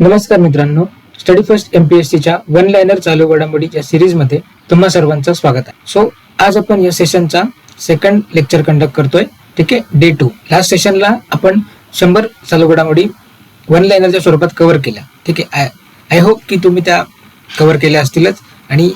नमस्कार मित्रांनो study first एमपीएससीच्या वन लायनर चालू घडामोडीच्या सिरीजमध्ये तुम्हा सर्वांचं स्वागत आहे. सो आज आपण या सेशनचा सेकंड लेक्चर कंडक्ट करतोय. ठीक आहे? डे टू ह्या सेशनला आपण शंभर चालू घडामोडी वन लायनरच्या स्वरूपात कव्हर केल्या. ठीक आहे? आय होप की तुम्ही त्या कव्हर केल्या असतीलच. आणि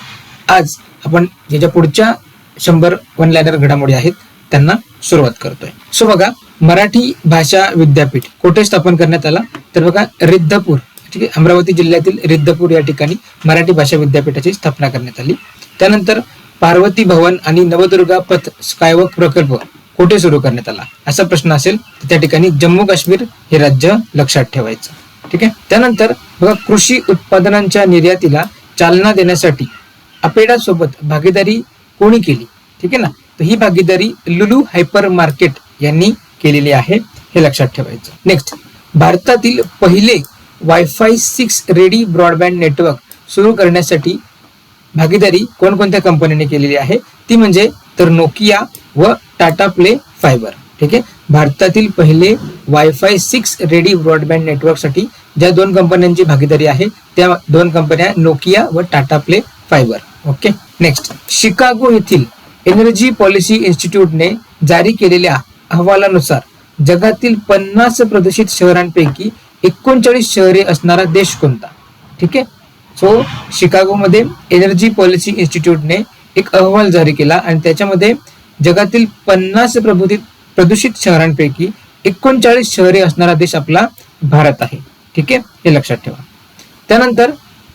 आज आपण ज्याच्या पुढच्या शंभर वन लायनर घडामोडी आहेत त्यांना सुरुवात करतोय. सो बघा मराठी भाषा विद्यापीठ कोठे स्थापन करण्यात आला? तर बघा रिद्धपूर ठीक आहे? अमरावती जिल्ह्यातील रिद्धपूर या ठिकाणी मराठी भाषा विद्यापीठाची स्थापना करण्यात आली. त्यानंतर पार्वती भवन आणि नवदुर्गा पथ स्कायवॉक प्रकल्प कोठे सुरू करण्यात आला? असा प्रश्न असेल तर त्या ठिकाणी जम्मू काश्मीर हे राज्य लक्षात ठेवायचं. ठीक आहे? त्यानंतर बघा कृषी उत्पादनांच्या निर्यातीला चालना देण्यासाठी अपेडा सोबत भागीदारी कोणी केली? ठीक आहे ना? तर ही भागीदारी लुलू हायपर मार्केट यांनी केलेली आहे हे लक्षात ठेवायचं. नेक्स्ट भारतातील पहिले wifi six ready broadband network सुरू करण्यासाठी भागीदारी कोणकोणत्या कंपनीने केलेली आहे? ती म्हणजे तर नोकिया व टाटा प्ले फायबर ठीक आहे? भारतातील पहिले वायफाय सिक्स रेडी ब्रॉडबँड नेटवर्कसाठी ज्या दोन कंपन्यांची भागीदारी आहे त्या दोन कंपन्या नोकिया व Tata Play Fiber okay next Chicago येथील एनर्जी पॉलिसी इन्स्टिट्यूटने जारी केलेल्या अहवालानुसार जगातील पन्नास प्रदूषित शहरांपैकी एकोणचाळीस शहरे असणारा देश कोणता? ठीक आहे? सो शिकागोमध्ये एनर्जी पॉलिसी इन्स्टिट्यूटने एक अहवाल जारी केला आणि त्याच्यामध्ये जगातील पन्नास प्रबोधित प्रदूषित शहरांपैकी एकोणचाळीस शहरे असणारा देश आपला भारत आहे. ठीक आहे? हे लक्षात ठेवा. त्यानंतर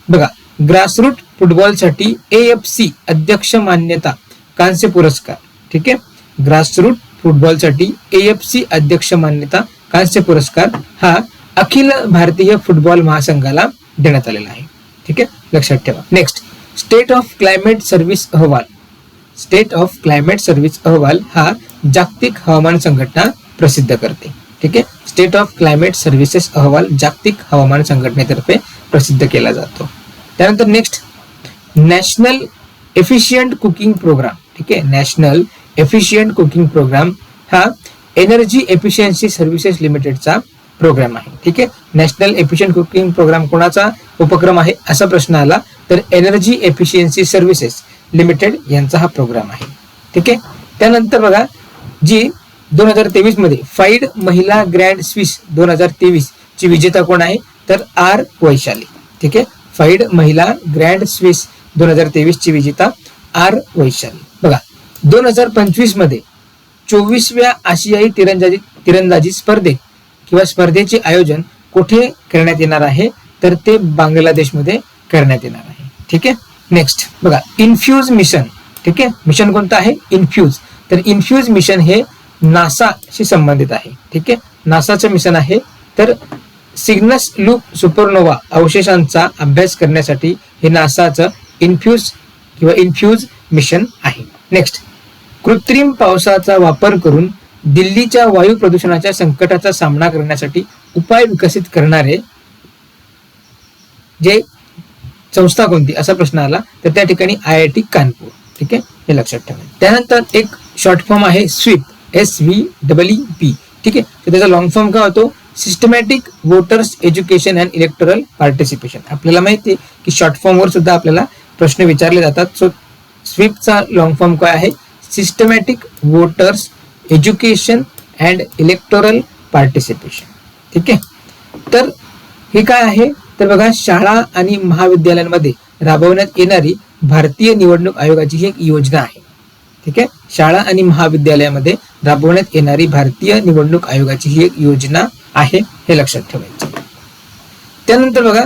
बघा ग्रासरूट फुटबॉलसाठी ए एफ सी अध्यक्ष मान्यता कांस्य पुरस्कार. ठीक आहे? ग्रासरूट फुटबॉलसाठी ए एफ सी अध्यक्ष मान्यता कांस्य पुरस्कार हा अखिल भारतीय फुटबॉल महासंघाला देण्यात आलेला आहे. ठीक आहे? लक्षात ठेवा. Next state of climate service अहवाल स्टेट ऑफ क्लायमेट सर्व्हिस अहवाल हा जागतिक हवामान संघटना प्रसिद्ध करते. ठीक आहे? स्टेट ऑफ क्लायमेट सर्व्हिसेस अहवाल जागतिक हवामान संघटनेतर्फे प्रसिद्ध केला जातो. त्यानंतर next national efficient cooking programme ठीक आहे? नॅशनल एफिशियंट कुकिंग प्रोग्राम हा एनर्जी एफिशियन्सी सर्व्हिसेस लिमिटेडचा प्रोग्राम आहे. ठीक आहे? नॅशनल एफिशियंट कुकिंग प्रोग्राम कोणाचा उपक्रम आहे असा प्रश्न आला तर एनर्जी एफिशियन्सी सर्व्हिसेस लिमिटेड यांचा हा प्रोग्राम आहे. ठीक आहे? त्यानंतर बघा जी दोन हजार तेवीसमध्ये फाईड महिला ग्रँड स्विस दोन हजार तेवीस ची विजेता कोण आहे? तर आर वैशाली. ठीक आहे? फाईड महिला ग्रँड स्विस दोन हजार तेवीस ची विजेता आर वैशाली. दोन हजार पंचवीसमध्ये चोवीसव्या आशियाई तिरंदाजी तिरंदाजी स्पर्धेत किंवा स्पर्धेचे आयोजन कुठे करण्यात येणार आहे? तर ते बांगलादेशमध्ये करण्यात येणार आहे. ठीक आहे? नेक्स्ट बघा इन्फ्यूज मिशन ठीक आहे? मिशन कोणतं आहे? इन्फ्यूज तर इन्फ्यूज मिशन हे नासाशी संबंधित आहे. ठीक आहे? नासाचं मिशन आहे. तर सिग्नस लूप सुपरनोवा अवशेषांचा अभ्यास करण्यासाठी हे नासाचं इन्फ्यूज किंवा इन्फ्यूज मिशन आहे. नेक्स्ट कृत्रिम पावसाचा वापर करून दिल्लीच्या वायू प्रदूषणाच्या संकटाचा सामना करण्यासाठी उपाय विकसित करणारे जे संस्था कोणती? असा प्रश्न आला. तर त्या ठिकाणी आय आय टी कानपूर. ठीक आहे? हे लक्षात ठेवा. त्यानंतर एक शॉर्ट फॉर्म आहे sweep S V double P ठीक आहे? तर त्याचा लॉंग फॉर्म काय होतो? Systematic voters education and electoral participation आपल्याला माहिती आहे की शॉर्ट फॉर्मवर सुद्धा आपल्याला प्रश्न विचारले जातात. सो स्वीपचा लॉंग फॉर्म काय आहे? Systematic voters education and electoral participation ठीक आहे? तर हे काय आहे? तर बघा शाळा आणि महाविद्यालयांमध्ये राबवण्यात येणारी भारतीय निवडणूक आयोगाची ही एक योजना आहे. ठीक आहे? शाळा आणि महाविद्यालयामध्ये राबवण्यात येणारी भारतीय निवडणूक आयोगाची ही एक योजना आहे हे लक्षात ठेवायचं. त्यानंतर बघा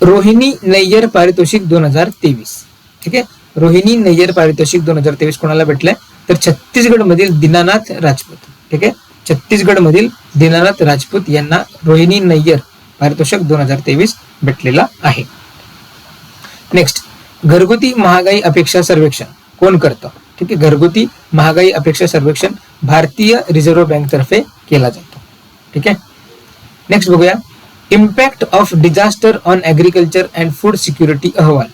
रोहिणी नय्यर पारितोषिक दोन हजार तेवीस. ठीक आहे? रोहिणी नय्यर पारितोषिक दोन हजार तेवीस कोणाला भेटलंय? तर छत्तीसगड मधील दीनानाथ राजपूत ठीक आहे? छत्तीसगड मधील दीनानाथ राजपूत यांना रोहिणी नय्यर पारितोषिक दोन हजार तेवीस भेटलेला आहे. नेक्स्ट घरगुती महागाई अपेक्षा सर्वेक्षण कोण करतं? ठीक आहे घरगुती महागाई अपेक्षा सर्वेक्षण भारतीय रिझर्व्ह बँक तर्फे केला जातो. ठीक आहे? नेक्स्ट बघूया. Impact of disaster on agriculture and food security अहवाल.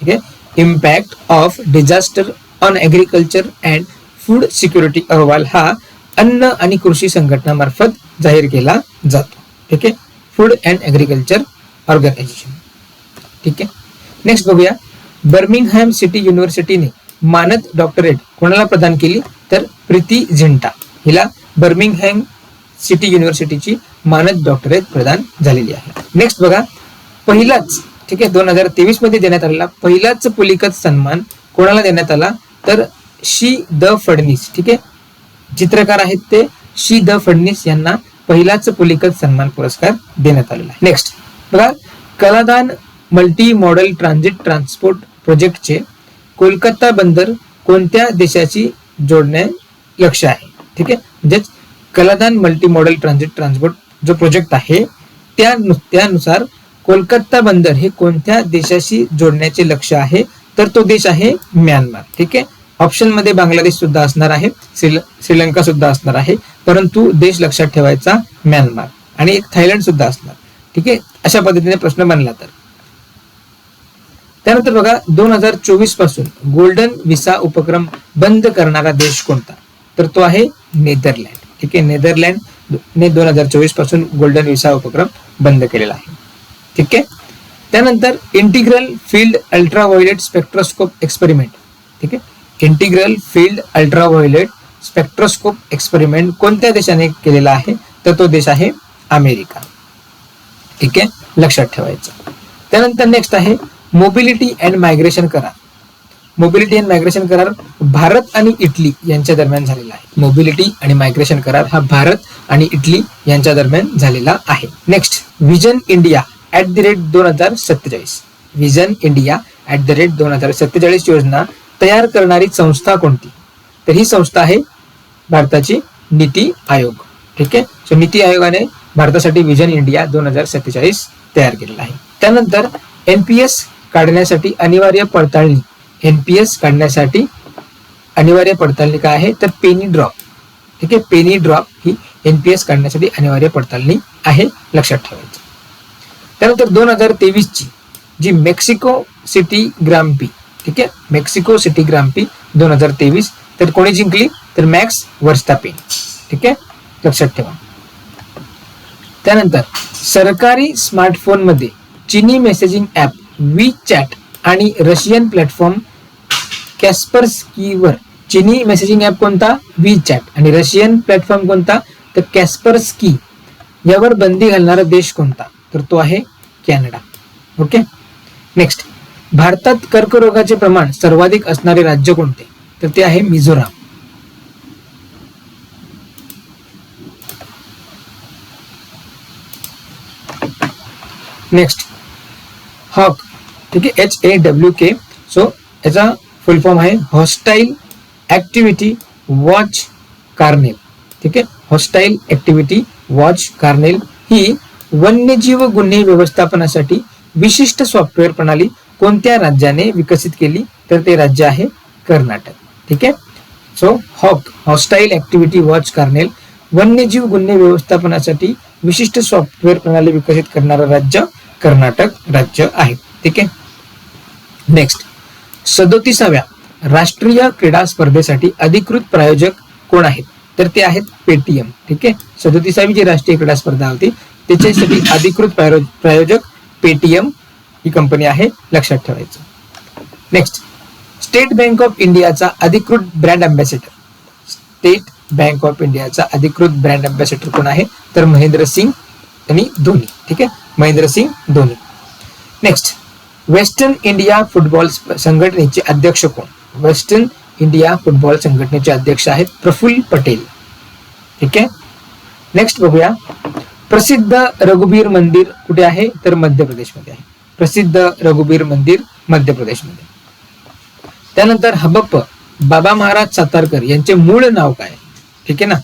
ठीक आहे? Impact of disaster on agriculture and food security अहवाल हा अन्न आणि कृषी संघटनामार्फत जाहीर केला जातो. ठीक आहे? फूड अँड ऍग्रिकल्चर ऑर्गनायझेशन ठीक आहे? नेक्स्ट बघूया. बर्मिंगहॅम सिटी युनिव्हर्सिटीने मानद डॉक्टरेट कोणाला प्रदान केली? तर प्रीती झिंटा. हिला बर्मिंगहॅम सिटी युनिव्हर्सिटीची मानद डॉक्टरेट प्रदान झालेली आहे. नेक्स्ट बघा. पहिलाच ठीक आहे दोन हजार तेवीसमध्ये देण्यात आलेला पहिलाच पुलिकत सन्मान कोणाला देण्यात आला? तर शी द फडणीस ठीक आहे? चित्रकार आहेत ते शी द फडणीस यांना पहिलाच पुलिकत सन्मान पुरस्कार देण्यात आलेला आहे. नेक्स्ट बघा Kaladan multi model transit transport प्रोजेक्टचे कोलकाता बंदर कोणत्या देशाची जोडणे लक्ष आहे? ठीक आहे? म्हणजेच Kaladan multi model transit transport जो प्रोजेक्ट आहे त्या त्यानुसार कोलकाता बंदर हे कोणत्या देशाशी जोडण्याचे लक्ष आहे? तर तो देश आहे म्यानमार ठीक आहे? ऑप्शनमध्ये बांगलादेश सुद्धा असणार आहे श्रीलंका सुद्धा असणार आहे परंतु देश लक्षात ठेवायचा म्यानमार आणि एक थायलंड सुद्धा असणार ठीक आहे? अशा पद्धतीने प्रश्न बनला तर. त्यानंतर बघा दोन हजार चोवीसपासून गोल्डन विसा उपक्रम बंद करणारा देश कोणता? तर तो आहे नेदरलँड ठीक आहे? नेदरलँड ने दोन हजार चोवीसपासून गोल्डन विसा उपक्रम बंद केलेला आहे. ठीक आहे? त्यानंतर integral field ultraviolet spectroscope experiment ठीक आहे? Integral field ultraviolet spectroscope experiment कोणत्या देशाने केलेला आहे? तर तो देश आहे अमेरिका. ठीक आहे? लक्षात ठेवायचं. त्यानंतर नेक्स्ट आहे मोबिलिटी अँड मायग्रेशन करार. मोबिलिटी अँड मायग्रेशन करार भारत आणि इटली यांच्या दरम्यान झालेला आहे. मोबिलिटी आणि मायग्रेशन करार हा भारत आणि इटली यांच्या दरम्यान झालेला आहे. Next vision India at the rate दोन हजार सत्तेचाळीस. Vision India at the rate दोन हजार सत्तेचाळीस योजना तयार करणारी संस्था कोणती? तर ही संस्था आहे भारताची नीती आयोग. ठीक आहे? सो नीती आयोगाने भारतासाठी विजन इंडिया दोन हजार सत्तेचाळीस तयार केलेला आहे. त्यानंतर एनपीएस काढण्यासाठी अनिवार्य पडताळणी. एनपीएस काढण्यासाठी अनिवार्य पडताळणी काय आहे? तर पेनी ड्रॉप ठीक आहे? पेनी ड्रॉप ही एनपीएस काढण्यासाठी अनिवार्य पडताळणी आहे. लक्षात ठेवायचं. त्यानंतर दोन हजार तेवीस ची जी मेक्सिको सिटी ग्राम्पी ठीक आहे? मेक्सिको सिटी ग्राम्पी दोन हजार तेवीस. तर कोणी जिंकली? तर मॅक्स वर्स्तापेन ठीक आहे? लक्षात ठेवा. त्यानंतर सरकारी स्मार्टफोनमध्ये चीनी मेसेजिंग ऍप वी चॅट आणि रशियन प्लॅटफॉर्म कॅस्परस्कीवर चीनी मेसेजिंग ऍप कोणता? वी चॅट आणि रशियन प्लॅटफॉर्म कोणता? तर कॅस्परस्की यावर बंदी घालणारा देश कोणता? तर तो आहे कॅनडा. ओके नेक्स्ट भारतात कर्करोगाचे प्रमाण सर्वाधिक असणारे राज्य कोणते? तर ते आहे मिझोराम. नेक्स्ट हॉक ठीक आहे? H A W K so याचा फुल फॉर्म आहे हॉस्टाईल ऍक्टिव्हिटी वॉच कार्नेल ठीक आहे? हॉस्टाईल ऍक्टिव्हिटी वॉच कार्नेल ही वन्यजीव गुन्हे व्यवस्थापनासाठी विशिष्ट सॉफ्टवेअर प्रणाली कोणत्या राज्याने विकसित केली? तर ते राज्य आहे कर्नाटक. ठीक आहे? So hawk hostile activity watch kernel वन्यजीव गुन्हे व्यवस्थापनासाठी विशिष्ट सॉफ्टवेअर प्रणाली विकसित करणारं राज्य कर्नाटक राज्य आहे. ठीक आहे? नेक्स्ट सदोतीसाव्या राष्ट्रीय क्रीडा स्पर्धेसाठी अधिकृत प्रायोजक कोण आहेत? तर ते आहेत पेटीएम ठीक आहे? सदोतीसावी जी राष्ट्रीय क्रीडा स्पर्धा होती त्याच्यासाठी अधिकृत प्रायोजक पेटीएम ही कंपनी आहे लक्षात ठेवायचं. नेक्स्ट स्टेट बँक ऑफ इंडियाचा अधिकृत brand ambassador state bank of इंडियाचा अधिकृत ब्रँड अँबॅसेडर कोण आहे? तर महेंद्र सिंग आणि धोनी ठीक आहे? Mahendra Singh Dhoni. Next western India football संघटनेचे अध्यक्ष कोण? वेस्टर्न इंडिया फुटबॉल संघटनेचे अध्यक्ष आहेत प्रफुल्ल पटेल. ठीक आहे? नेक्स्ट बघूया. प्रसिद्ध रघुबीर मंदिर कुठे आहे? तर मध्य प्रदेशमध्ये आहे. प्रसिद्ध रघुबीर मंदिर मध्य प्रदेशमध्ये त्यानंतर हबप्प बाबा महाराज सातारकर यांचे मूळ नाव काय? ठीक आहे ना?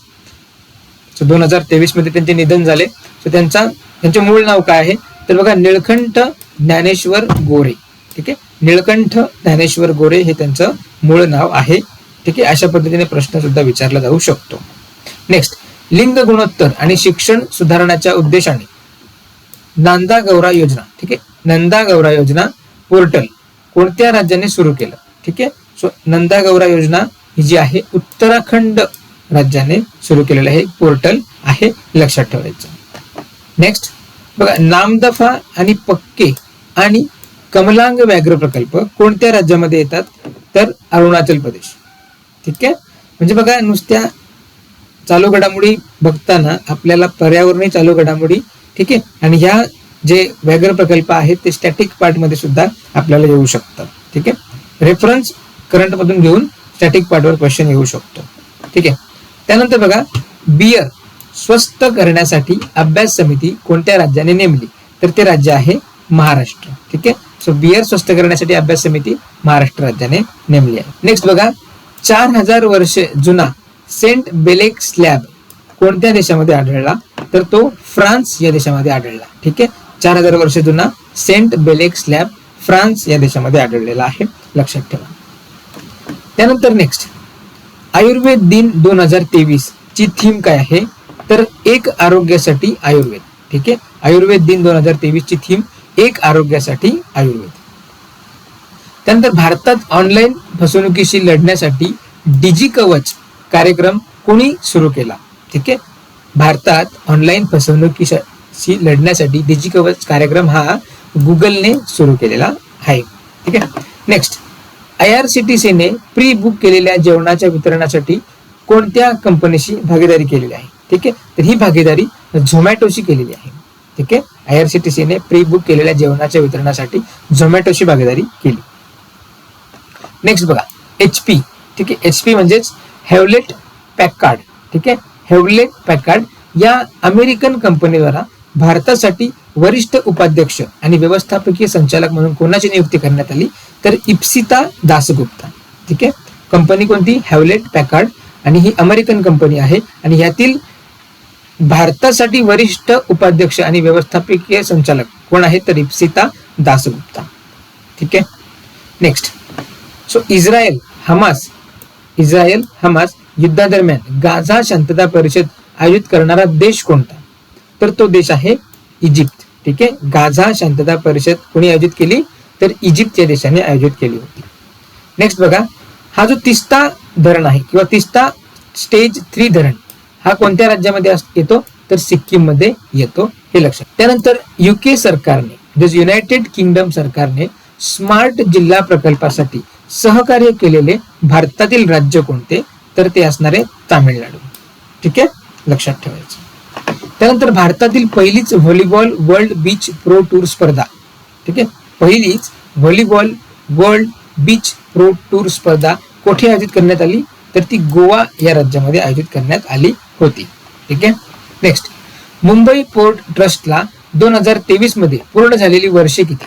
सो दोन हजार तेवीसमध्ये त्यांचे निधन झाले. सो त्यांचा त्यांचे मूळ नाव काय आहे? तर बघा निळकंठ ज्ञानेश्वर गोरे. ठीक आहे? निळकंठ ज्ञानेश्वर गोरे हे त्यांचं मूळ नाव आहे. ठीक आहे? अशा पद्धतीने प्रश्न सुद्धा विचारला जाऊ शकतो. नेक्स्ट लिंग गुणोत्तर आणि शिक्षण सुधारण्याच्या उद्देशाने. नांदा गौरा योजना ठीक आहे? नंदा गौरा योजना पोर्टल कोणत्या राज्याने सुरू केलं ठीक आहे? सो नंदा गौरा योजना ही जी आहे उत्तराखंड राज्याने सुरू केलेलं हे पोर्टल आहे लक्षात ठेवायचं. नेक्स्ट बघा नामदफा आणि पक्के आणि कमलांग व्याघ्र प्रकल्प कोणत्या राज्यामध्ये येतात? तर अरुणाचल प्रदेश ठीक आहे? म्हणजे बघा नुसत्या चालू घडामोडी बघताना आपल्याला पर्यावरणीय चालू घडामोडी ठीक आहे? आणि ह्या जे व्याघ्र प्रकल्प आहेत ते स्टॅटिक पार्टमध्ये सुद्धा आपल्याला येऊ शकतात ठीक आहे? रेफरन्स करंट मधून घेऊन स्टॅटिक पार्टवर क्वेश्चन येऊ शकतो ठीक आहे? त्यानंतर बघा बियर स्वस्त करण्यासाठी अभ्यास समिती कोणत्या राज्याने नेमली? तर ते राज्य आहे महाराष्ट्र ठीक आहे? सो बियर स्वस्त करण्यासाठी अभ्यास समिती महाराष्ट्र राज्याने नेमली आहे. नेक्स्ट बघा चार हजार वर्ष जुना सेंट बेलेक स्लॅब कोणत्या देशामध्ये आढळला? तर तो फ्रान्स या देशामध्ये आढळला. ठीक आहे? चार हजार वर्ष जुना सेंट बेलेक स्लॅब फ्रान्स या देशामध्ये आढळलेला आहे. लक्षात ठेवा. त्यानंतर नेक्स्ट आयुर्वेद दिन दोन हजार तेवीस ची थीम काय आहे? तर एक आरोग्यासाठी आयुर्वेद. ठीक आहे? आयुर्वेद दिन दोन हजार तेवीस ची थीम एक आरोग्यासाठी आयुर्वेद. त्यानंतर भारतात ऑनलाईन फसवणुकीशी लढण्यासाठी डिजी कवच कार्यक्रम कोणी सुरू केला? ठीक आहे? भारतात ऑनलाईन फसवणुकीशी लढण्यासाठी डिजी कवच कार्यक्रम हा गुगलने सुरू केलेला आहे. ठीक आहे? Next I R C T सीने प्री बुक केलेल्या जेवणाच्या वितरणासाठी कोणत्या कंपनीशी भागीदारी केलेली आहे? ठीक आहे? तर ही भागीदारी झोमॅटोशी केलेली आहे. ठीक आहे? आय आर सी टी सीने प्री बुक केलेल्या जेवणाच्या वितरणासाठी झोमॅटोशी भागीदारी केली. नेक्स्ट बघा एच पी ठीक आहे? एच पी म्हणजेच हेवलेट पॅककार्ड ठीक आहे? हेवलेट पॅककार्ड या अमेरिकन कंपनीद्वारा भारतासाठी वरिष्ठ उपाध्यक्ष आणि व्यवस्थापकीय संचालक म्हणून कोणाची नियुक्ती करण्यात आली? तर इप्सिता दासगुप्ता ठीक आहे? कंपनी कोणती? हॅवलेट पॅकार्ड आणि ही अमेरिकन कंपनी आहे आणि यातील भारतासाठी वरिष्ठ उपाध्यक्ष आणि व्यवस्थापकीय संचालक कोण आहे? तर इप्सिता दासगुप्ता ठीक आहे? Next so Israel Hamas Israel Hamas युद्धादरम्यान गाझा शांतता परिषद आयोजित करणारा देश कोणता? तर तो देश आहे इजिप्त. ठीक आहे? गाझा शांतता परिषद कोणी आयोजित केली? तर इजिप्त या देशाने आयोजित केली होती. नेक्स्ट बघा. हा जो तिस्ता धरण आहे किंवा तिस्ता स्टेज थ्री धरण हा कोणत्या राज्यामध्ये येतो? तर सिक्कीममध्ये येतो. हे लक्षात. त्यानंतर युके सरकारने युनायटेड किंगडम सरकारने स्मार्ट जिल्हा प्रकल्पासाठी सहकार्य केलेले भारतातील राज्य कोणते? तर ते असणारे तामिळनाडू. ठीक आहे? लक्षात ठेवायचं. त्यानंतर भारतातील पहिलीच volleyball world beach pro tour स्पर्धा. ठीक आहे? पहिलीच volleyball world beach pro tour स्पर्धा कोठे आयोजित करण्यात आली? तर ती गोवा या राज्यामध्ये आयोजित करण्यात आली होती. ठीक आहे? नेक्स्ट मुंबई पोर्ट ट्रस्टला दोन हजार तेवीसमध्ये पूर्ण झालेली वर्षे किती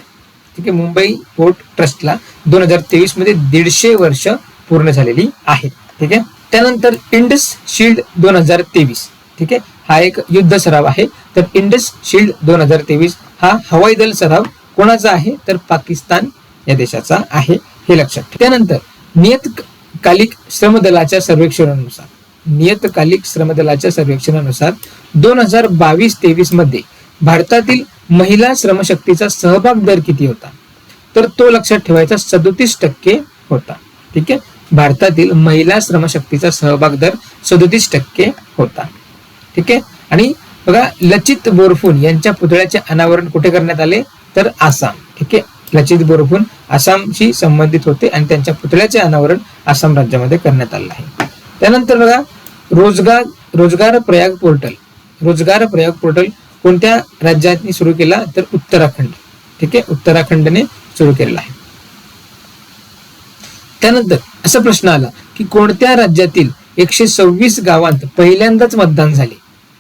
ठीक आहे मुंबई पोर्ट ट्रस्टला दोन हजार तेवीसमध्ये दीडशे वर्ष पूर्ण झालेली आहेत ठीक आहे त्यानंतर इंडस शिल्ड दोन हजार तेवीस. ठीक आहे हा एक युद्ध सराव आहे. तर इंडस शिल्ड दोन हजार तेवीस हा हवाई दल सराव कोणाचा आहे? तर पाकिस्तान या देशाचा आहे हे लक्षात त्यानंतर नियतकालिक श्रमदलाच्या सर्वेक्षणानुसार नियतकालिक श्रमदलाच्या सर्वेक्षणानुसार दोन हजार बावीस तेवीसमध्ये भारतातील महिला श्रमशक्तीचा सहभाग दर किती होता? तर तो लक्षात ठेवायचा सदोतीस टक्के होता. ठीक आहे? भारतातील महिला श्रमशक्तीचा सहभाग दर सदोतीस टक्के होता. ठीक आहे? आणि बघा लचित बोरफून यांच्या पुतळ्याचे अनावरण कुठे करण्यात आले? तर आसाम. ठीक आहे? लचित बोरफून आसामशी संबंधित होते आणि त्यांच्या पुतळ्याचे अनावरण आसाम राज्यामध्ये करण्यात आलं आहे. त्यानंतर बघा रोजगार रोजगार प्रयाग पोर्टल. रोजगार प्रयाग पोर्टल कोणत्या राज्याने सुरू केला तर उत्तराखंड. ठीक आहे? उत्तराखंडने सुरू केलेला आहे. त्यानंतर असा प्रश्न आला की कोणत्या राज्यातील एकशे सव्वीस गावांत पहिल्यांदाच मतदान झाले?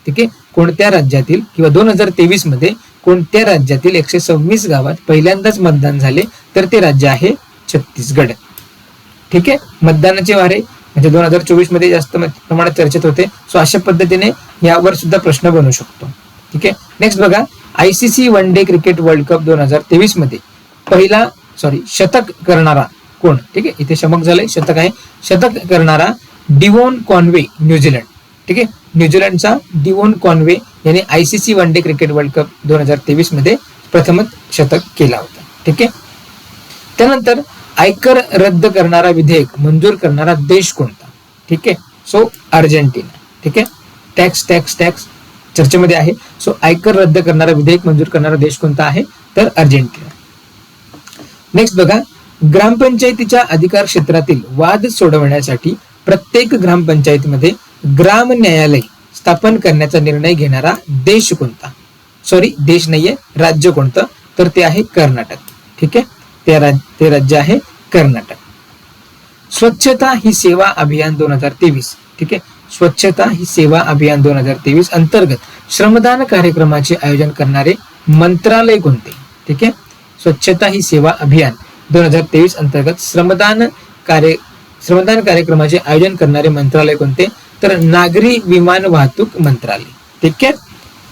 ठीक आहे? कोणत्या राज्यातील किंवा दोन हजार तेवीसमध्ये कोणत्या राज्यातील एकशे सव्वीस गावात पहिल्यांदाच मतदान झाले? तर ते राज्य आहे छत्तीसगड. ठीक आहे? मतदानाचे वारे म्हणजे दोन हजार चोवीसमध्ये जास्त प्रमाणात चर्चेत होते. सो अशा पद्धतीने यावर सुद्धा प्रश्न बनू शकतो. ठीक आहे नेक्स्ट बघा ICC one day cricket world cup दोन हजार तेवीसमध्ये पहिला सॉरी शतक करणारा कोण? ठीक आहे? इथे शमक झालंय शतक आहे. शतक करणारा डिवोन कॉन्वे न्यूझीलंड ठीक आहे? न्यूझीलंडचा डिवोन कॉन्वे याने ICC one day cricket world cup दोन हजार तेवीसमध्ये प्रथमच शतक केला होता. ठीक आहे? त्यानंतर आयकर रद्द करणारा विधेयक मंजूर करणारा देश कोणता? ठीक आहे? So Argentina. ठीक आहे? टॅक्स टॅक्स टॅक्स चर्चेमध्ये आहे. सो आयकर रद्द करणारा विधेयक मंजूर करणारा देश कोणता आहे? तर अर्जेंटिना. नेक्स्ट बघा ग्रामपंचायतीच्या अधिकार क्षेत्रातील वाद सोडवण्यासाठी प्रत्येक ग्रामपंचायतीमध्ये ग्राम न्यायालय स्थापन करण्याचा निर्णय घेणारा देश कोणता? सॉरी देश नाहीये राज्य कोणतं? तर ते आहे कर्नाटक. ठीक आहे? ते राज्य ते राज्य आहे कर्नाटक. स्वच्छता ही सेवा अभियान दोन हजार तेवीस. ठीक आहे? स्वच्छता ही सेवा अभियान दोन हजार तेवीस अंतर्गत श्रमदान कार्यक्रमाचे आयोजन करणारे मंत्रालय कोणते? ठीक आहे? स्वच्छता ही सेवा अभियान दोन हजार तेवीस अंतर्गत श्रमदान कार्य श्रमदान कार्यक्रमाचे आयोजन करणारे मंत्रालय कोणते? तर नागरी विमान वाहतूक मंत्रालय. ठीक आहे?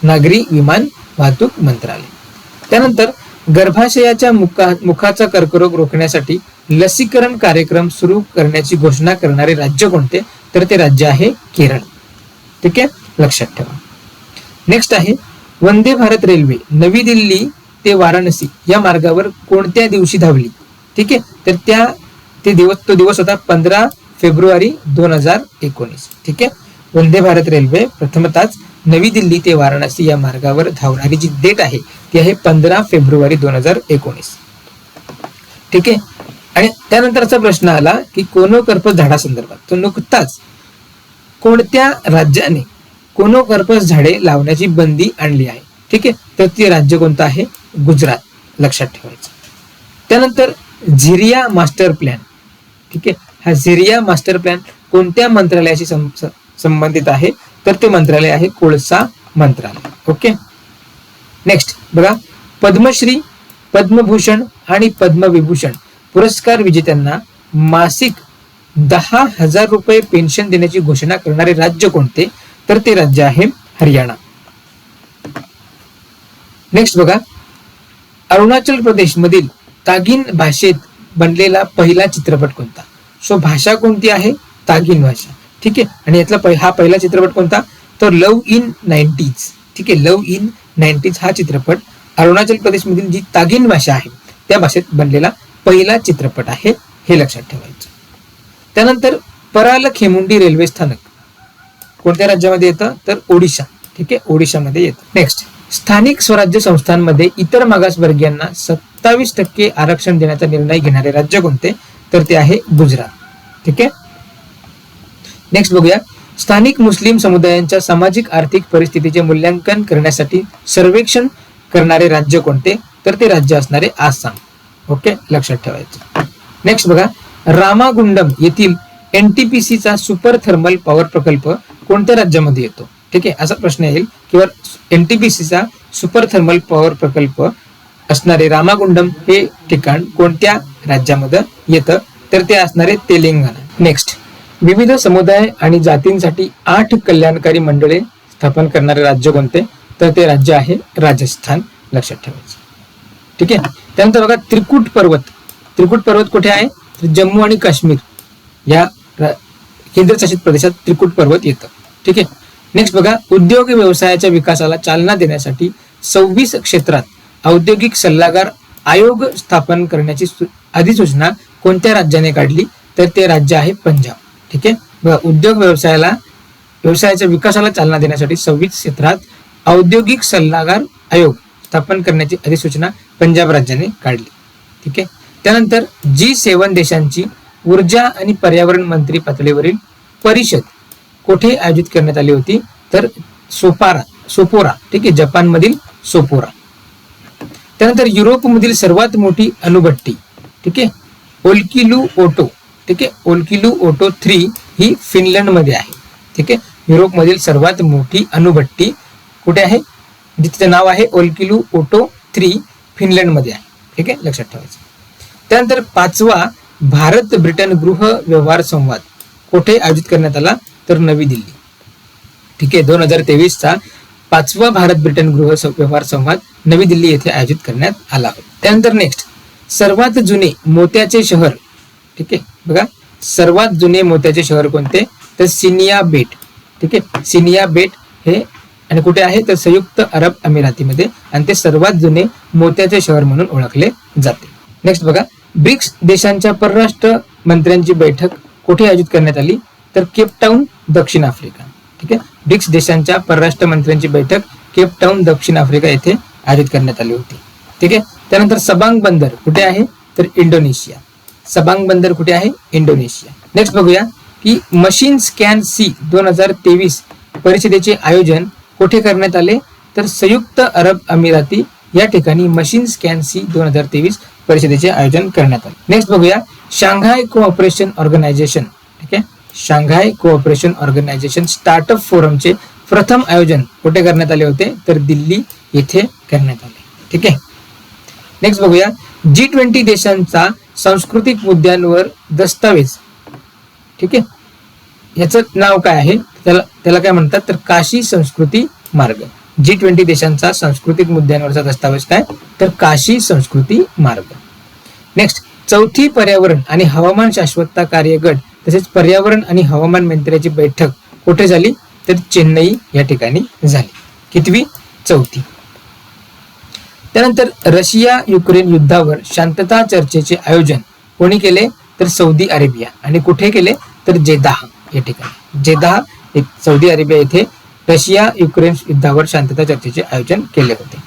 नागरी विमान वाहतूक मंत्रालय. त्यानंतर गर्भाशयाच्या मुखा मुखाचा कर्करोग रोखण्यासाठी लसीकरण कार्यक्रम सुरू करण्याची घोषणा करणारे राज्य कोणते? तर ते राज्य आहे केरळ. ठीक आहे? लक्षात ठेवा. नेक्स्ट आहे वंदे भारत रेल्वे. नवी दिल्ली ते वाराणसी या मार्गावर कोणत्या दिवशी धावली? ठीक आहे? तर त्या ते दिवस तो दिवस होता पंधरा फेब्रुवारी दोन हजार एकोणीस. ठीक आहे? वंदे भारत रेल्वे प्रथमतच नवी दिल्ली ते वाराणसी या मार्गावर धावणारी जी डेट आहे ती आहे पंधरा फेब्रुवारी दोन हजार एकोणीस. ठीक आहे? आणि त्यानंतरचा प्रश्न आला की कोनोकर्पस झाडासंदर्भात तो नुकताच कोणत्या राज्याने कोनोकर्पस झाडे लावण्याची बंदी आणली आहे? ठीक आहे? तर ते राज्य कोणतं आहे? गुजरात. लक्षात ठेवायचं. त्यानंतर झिरिया मास्टर प्लॅन. ठीक आहे? हा झिरिया मास्टर प्लॅन कोणत्या मंत्रालयाशी संबंधित आहे? तर ते मंत्रालय आहे कोळसा मंत्रालय. ओके? नेक्स्ट बघा. पद्मश्री पद्मभूषण आणि पद्मविभूषण. पुरस्कार विजेत्यांना मासिक दहा हजार रुपये पेन्शन देण्याची घोषणा करणारे राज्य कोणते? तर ते राज्य आहे हरियाणा. नेक्स्ट बघा. अरुणाचल प्रदेश मधील तागिन भाषेत बनलेला पहिला चित्रपट कोणता? सो भाषा कोणती आहे? तागिन भाषा. ठीक आहे? आणि यातला हा पहिला चित्रपट कोणता? तर लव इन नाईन्टीज ठीक आहे? लव इन नाईन्टीज हा चित्रपट अरुणाचल प्रदेश मधील जी तागिन भाषा आहे त्या भाषेत बनलेला पहिला चित्रपट आहे हे लक्षात ठेवायचं. त्यानंतर पराल खेमुंडी रेल्वे स्थानक. कोणत्या राज्यामध्ये येतं? तर ओडिशा. ठीक आहे? ओडिशामध्ये येतं. नेक्स्ट स्थानिक स्वराज्य संस्थांमध्ये इतर मागासवर्गीयांना सत्तावीस टक्के आरक्षण देण्याचा निर्णय घेणारे राज्य कोणते? तर ते आहे गुजरात. ठीक आहे? नेक्स्ट बघूया. स्थानिक मुस्लिम समुदायांच्या सामाजिक आर्थिक परिस्थितीचे मूल्यांकन करण्यासाठी सर्वेक्षण करणारे राज्य कोणते? तर ते राज्य असणारे आसाम. ओके? लक्षात ठेवायचं. नेक्स्ट बघा रामागुंडम येथील एनटीपीसीचा चा सुपर थर्मल पॉवर प्रकल्प कोणत्या राज्यामध्ये येतो? ठीक आहे असा प्रश्न येईल. किंवा एनटीपीसीचा चा सुपर थर्मल पॉवर प्रकल्प असणारे रामागुंडम हे ठिकाण कोणत्या राज्यामध्ये येतं? तर ते असणारे तेलंगणा. नेक्स्ट विविध समुदाय आणि जातींसाठी आठ कल्याणकारी मंडळे स्थापन करणारे राज्य कोणते? तर ते राज्य आहे राजस्थान. लक्षात ठेवायचं. ठीक आहे? त्यानंतर बघा त्रिकुट पर्वत. त्रिकुट पर्वत कुठे आहे? तर जम्मू आणि काश्मीर. या केंद्रशासित प्रदेशात त्रिकुट पर्वत येतं. ठीक आहे? नेक्स्ट बघा उद्योग व्यवसायाच्या विकासाला चालना देण्यासाठी सव्वीस क्षेत्रात औद्योगिक सल्लागार आयोग स्थापन करण्याची अधिसूचना कोणत्या राज्याने काढली? तर ते राज्य आहे पंजाब. ठीक आहे? बघा उद्योग व्यवसायाला व्यवसायाच्या विकासाला चालना देण्यासाठी सव्वीस क्षेत्रात औद्योगिक सल्लागार आयोग स्थापन करण्याची अधिसूचना पंजाब राज्याने काढली. ठीक आहे? त्यानंतर जी सेवन देशांची ऊर्जा आणि पर्यावरण मंत्री पातळीवरील परिषद कोठे आयोजित करण्यात आली होती? तर सोपारा सोपोरा. ठीक आहे? जपानमधील सोपोरा. त्यानंतर युरोपमधील सर्वात मोठी अणुभट्टी ठीक आहे? Olkiluoto. ठीक आहे? ओल्किलू ओटो थ्री ही फिनलंडमध्ये आहे. ठीक आहे? युरोपमधील सर्वात मोठी अणुभट्टी कुठे आहे? जिचं नाव आहे ओल्किलू ओटो थ्री फिनलंडमध्ये आहे. ठीक आहे? लक्षात ठेवायचं. त्यानंतर पाचवा भारत ब्रिटन गृह व्यवहार संवाद. कुठे आयोजित करण्यात आला? तर नवी दिल्ली. ठीक आहे? दोन हजार तेवीसचा पाचवा भारत ब्रिटन गृह व्यवहार संवाद नवी दिल्ली येथे आयोजित करण्यात आला. त्यानंतर नेक्स्ट सर्वात जुने मोत्याचे शहर. ठीक आहे? बघा. सर्वात जुने मोत्याचे शहर कोणते? तर सिनिया बेट. ठीक आहे? सिनिया बेट हे आणि कुठे आहे? तर संयुक्त अरब अमिरातीमध्ये. आणि ते सर्वात जुने मोत्याचे शहर म्हणून ओळखले जाते. नेक्स्ट बघा. ब्रिक्स देशांच्या परराष्ट्र मंत्र्यांची बैठक कुठे आयोजित करण्यात आली? तर केपटाऊन दक्षिण आफ्रिका. ठीक आहे? ब्रिक्स देशांच्या परराष्ट्र मंत्र्यांची बैठक केपटाऊन दक्षिण आफ्रिका येथे आयोजित करण्यात आली होती. ठीक आहे? त्यानंतर सबांग बंदर कुठे आहे? तर इंडोनेशिया. सबांग बंदर कुठे आहे? इंडोनेशिया. नेक्स्ट बघूया की मशीन स्कॅन सी दोन हजार तेवीस परिषदेचे आयोजन कुठे करण्यात आले? तर संयुक्त अरब अमिराती या ठिकाणी मशीन स्कॅन सी दोन हजार तेवीस परिषदेचे आयोजन करण्यात आले. नेक्स्ट बघूया. शांघाय कोऑपरेशन ऑर्गनायझेशन ठीक आहे? शांघाय कोऑपरेशन ऑर्गनायझेशन स्टार्टअप फोरमचे प्रथम आयोजन कुठे करण्यात आले होते? तर दिल्ली येथे करण्यात आले. ठीक आहे? नेक्स्ट बघूया. जी ट्वेंटी देशांचा सांस्कृतिक मुद्द्यांवर दस्तावेज. ठीक आहे? याचं नाव काय आहे? त्याला त्याला काय म्हणतात तर काशी संस्कृती मार्ग. जी ट्वेंटी देशांचा सांस्कृतिक मुद्द्यांवरचा दस्तावेज काय? तर काशी संस्कृती मार्ग. नेक्स्ट चौथी पर्यावरण आणि हवामान शाश्वतता कार्यगट तसेच पर्यावरण आणि हवामान मंत्र्याची बैठक कुठे झाली? तर चेन्नई या ठिकाणी झाली. कितवी? चौथी. त्यानंतर रशिया युक्रेन युद्धावर शांतता चर्चेचे आयोजन कोणी केले? तर सौदी अरेबिया. आणि कुठे केले? तर जेदाह या ठिकाणी. जेदाह सौदी अरेबिया येथे रशिया युक्रेन युद्धावर शांतता चर्चेचे आयोजन केले होते.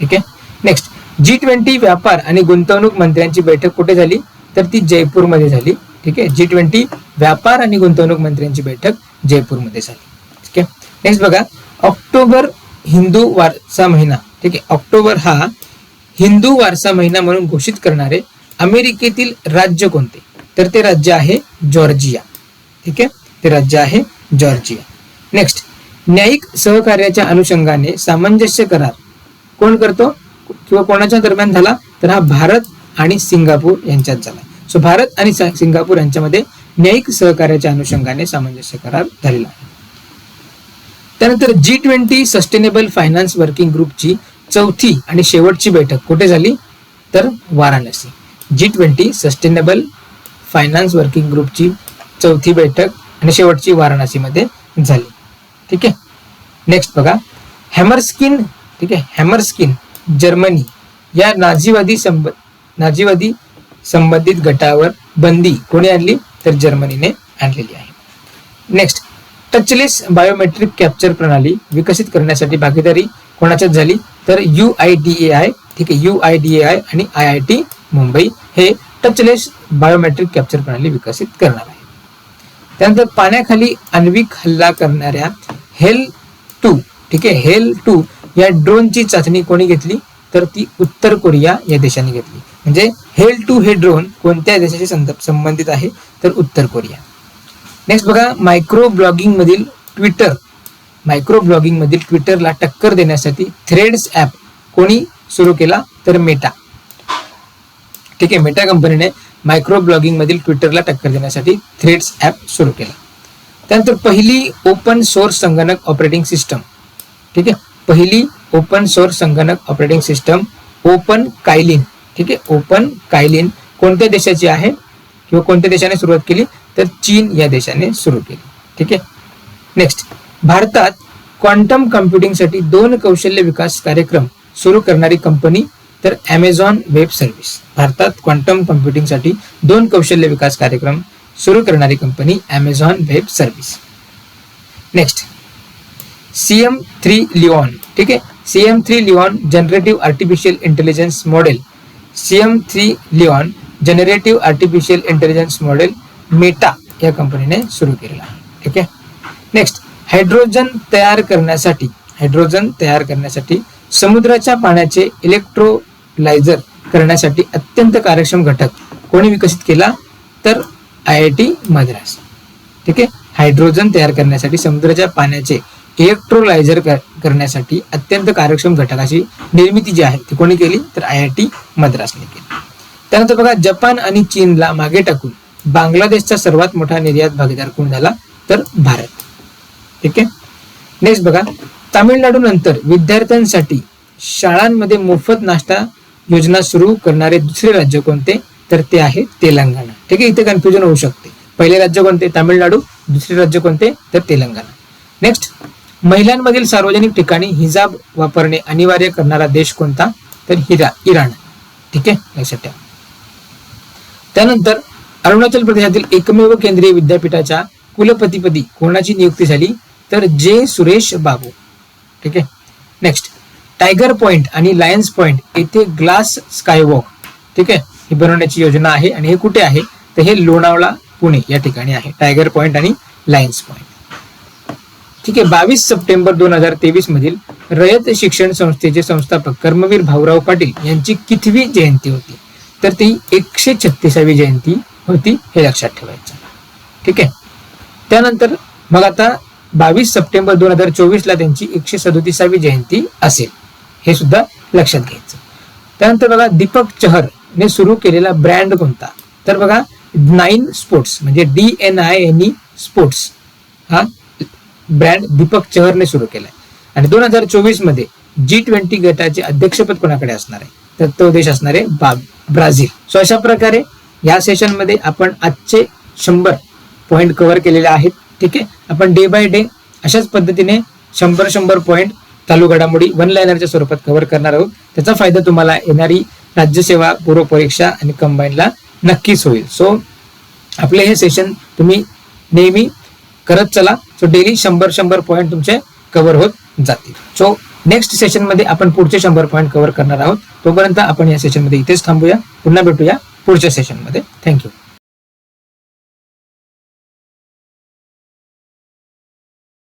ठीक आहे? नेक्स्ट जी ट्वेंटी व्यापार आणि गुंतवणूक मंत्र्यांची बैठक कुठे झाली? तर ती जयपूरमध्ये झाली. ठीक आहे? जी ट्वेंटी व्यापार आणि गुंतवणूक मंत्र्यांची बैठक जयपूरमध्ये झाली. ठीक आहे? नेक्स्ट बघा ऑक्टोबर हिंदू वारसा महिना. ठीक आहे? ऑक्टोबर हा हिंदू वारसा महिना म्हणून घोषित करणारे अमेरिकेतील राज्य कोणते? तर ते राज्य आहे जॉर्जिया. ठीक आहे? ते राज्य आहे जॉर्जिया. नेक्स्ट न्यायिक सहकार्याच्या अनुषंगाने सामंजस्य करार. कोण करतो? किंवा कोणाच्या दरम्यान झाला? तर हा भारत आणि सिंगापूर यांच्यात झाला. सो भारत आणि सिंगापूर यांच्यामध्ये न्यायिक सहकार्याच्या अनुषंगाने सामंजस्य करार झालेला आहे. त्यानंतर G twenty sustainable finance working ग्रुपची चौथी आणि शेवटची बैठक कुठे झाली? तर Varanasi. G twenty sustainable finance working ग्रुपची चौथी बैठक आणि शेवटची वाराणसीमध्ये झाली. ठीक आहे? नेक्स्ट बघा. हॅमरस्किन ठीक आहे? हॅमरस्किन जर्मनी या नाझीवादी संब नाझीवादी संबंधित गटावर बंदी कोणी आणली? तर जर्मनीने आणलेली आहे. नेक्स्ट टचलेस बायोमेट्रिक कॅप्चर प्रणाली विकसित करण्यासाठी भागीदारी कोणाच्यात झाली? तर U I D A I ठीक आहे? U I D A I आणि आय आय टी मुंबई हे टचलेस बायोमेट्रिक कॅप्चर प्रणाली विकसित करणार आहे. त्यानंतर पाण्याखाली आण्विक हल्ला करणाऱ्या हेल टू ठीक आहे हेल टू या ड्रोनची चाचणी कोणी घेतली? तर ती उत्तर कोरिया या देशाने घेतली. म्हणजे हेल टू हे ड्रोन कोणत्या देशाशी संबंधित आहे? तर उत्तर कोरिया. नेक्स्ट बघा मायक्रो ब्लॉगिंग मधील ट्विटर मायक्रो ब्लॉगिंग मधील ट्विटरला टक्कर देण्यासाठी थ्रेड्स ऍप कोणी सुरू केला? तर मेटा ठीक आहे मेटा कंपनीने मायक्रो ब्लॉगिंग मधील ट्विटरला टक्कर देण्यासाठी थ्रेड्स ऍप सुरू केला. त्यानंतर पहिली ओपन सोर्स संगणक ऑपरेटिंग सिस्टम ठीक आहे? पहिली ओपन सोर्स संगणक ऑपरेटिंग सिस्टम ओपन कायलिन ठीक आहे? ओपन कायलिन कोणत्या देशाची आहे? किंवा कोणत्या देशाने सुरुवात केली? तर चीन या देशाने सुरू केली. ठीक आहे? नेक्स्ट भारतात क्वांटम कम्प्युटिंगसाठी दोन कौशल्य विकास कार्यक्रम सुरू करणारी कंपनी तर ॲमेझॉन वेब सर्व्हिस भारतात क्वांटम कम्प्युटिंगसाठी दोन कौशल्य विकास कार्यक्रम सुरू करणारी company Amazon web service next CM three Leon ठीक आहे? CM three Leon generative artificial intelligence model C M three Leon generative artificial intelligence model Meta या कंपनीने सुरू केलेला. ठीक आहे? नेक्स्ट हायड्रोजन तयार करण्यासाठी हायड्रोजन तयार करण्यासाठी समुद्राच्या पाण्याचे इलेक्ट्रो लायझर करण्यासाठी अत्यंत कार्यक्षम घटक. कोणी विकसित केला? तर आय आय टी मद्रास. ठीक आहे? हायड्रोजन तयार करण्यासाठी समुद्राच्या पाण्याचे इलेक्ट्रोलायझर करण्यासाठी अत्यंत कार्यक्षम घटकाची निर्मिती जी आहे ती कोणी केली? तर आय आय टी मद्रासने केली. त्यानंतर बघा जपान आणि चीनला मागे टाकून बांगलादेशचा सर्वात मोठा निर्यात भागीदार कोण झाला? तर भारत. ठीक आहे? नेक्स्ट बघा तामिळनाडू नंतर विद्यार्थ्यांसाठी शाळांमध्ये मोफत नाश्ता योजना सुरू करणारे दुसरे राज्य कोणते? तर ते आहे तेलंगणा. ठीक आहे? इथे कन्फ्युजन होऊ शकते. पहिले राज्य कोणते? तामिळनाडू. दुसरे राज्य कोणते? तर तेलंगणा. नेक्स्ट महिलांमधील सार्वजनिक ठिकाणी हिजाब वापरणे अनिवार्य करणारा देश कोणता? तर हिरा इराण. ठीक आहे? लक्षात ठेवा. त्यानंतर अरुणाचल प्रदेशातील एकमेव केंद्रीय विद्यापीठाच्या कुलपतीपदी कोणाची नियुक्ती झाली? तर जे सुरेश बाबू. ठीक आहे? नेक्स्ट टायगर पॉइंट आणि लायन्स पॉइंट येथे ग्लास स्कायवॉक ठीक आहे? ही बनवण्याची योजना आहे आणि हे कुठे आहे? तर हे लोणावळा पुणे या ठिकाणी आहे. टायगर पॉइंट आणि लायन्स पॉइंट. ठीक आहे बावीस सप्टेंबर दोन हजार तेवीस मधील रयत शिक्षण संस्थेचे संस्थापक कर्मवीर भाऊराव पाटील यांची कितवी जयंती होती? तर ती एकशे छत्तीसावी जयंती होती हे लक्षात ठेवायचं. ठीक आहे? त्यानंतर मग आता बावीस सप्टेंबर दोन हजार चोवीसला त्यांची एकशे सदोतीसावी जयंती असेल. हे सुद्धा लक्षात घ्यायचं. त्यानंतर बघा दीपक चहर ने सुरू केलेला ब्रँड कोणता? तर बघा नाईन स्पोर्ट्स म्हणजे D N I N E sports हा ब्रँड दीपक चहरने सुरू केलाय. आणि दोन हजार चोवीसमध्ये जी ट्वेंटी गटाचे अध्यक्षपद कोणाकडे असणार आहे? तर तो देश असणार आहे ब्राझील. सो अशा प्रकारे या सेशनमध्ये आपण आजचे शंभर पॉईंट कव्हर केलेले आहेत. ठीक आहे? आपण डे बाय डे अशाच पद्धतीने शंभर शंभर पॉईंट चालू घडामोडी वन लायनरच्या स्वरूपात कव्हर करणार आहोत. त्याचा फायदा तुम्हाला येणारी राज्यसेवा पूर्व परीक्षा आणि कंबाईनला नक्कीच होईल. सो आपले हे सेशन तुम्ही नेहमी करत चला. सो डेली शंभर शंभर पॉईंट तुमचे कव्हर होत जातील. सो नेक्स्ट सेशनमध्ये आपण पुढचे शंभर पॉईंट कव्हर करणार आहोत. तोपर्यंत आपण या सेशनमध्ये इथेच थांबूया. पुन्हा भेटूया पुढच्या सेशनमध्ये. थँक्यू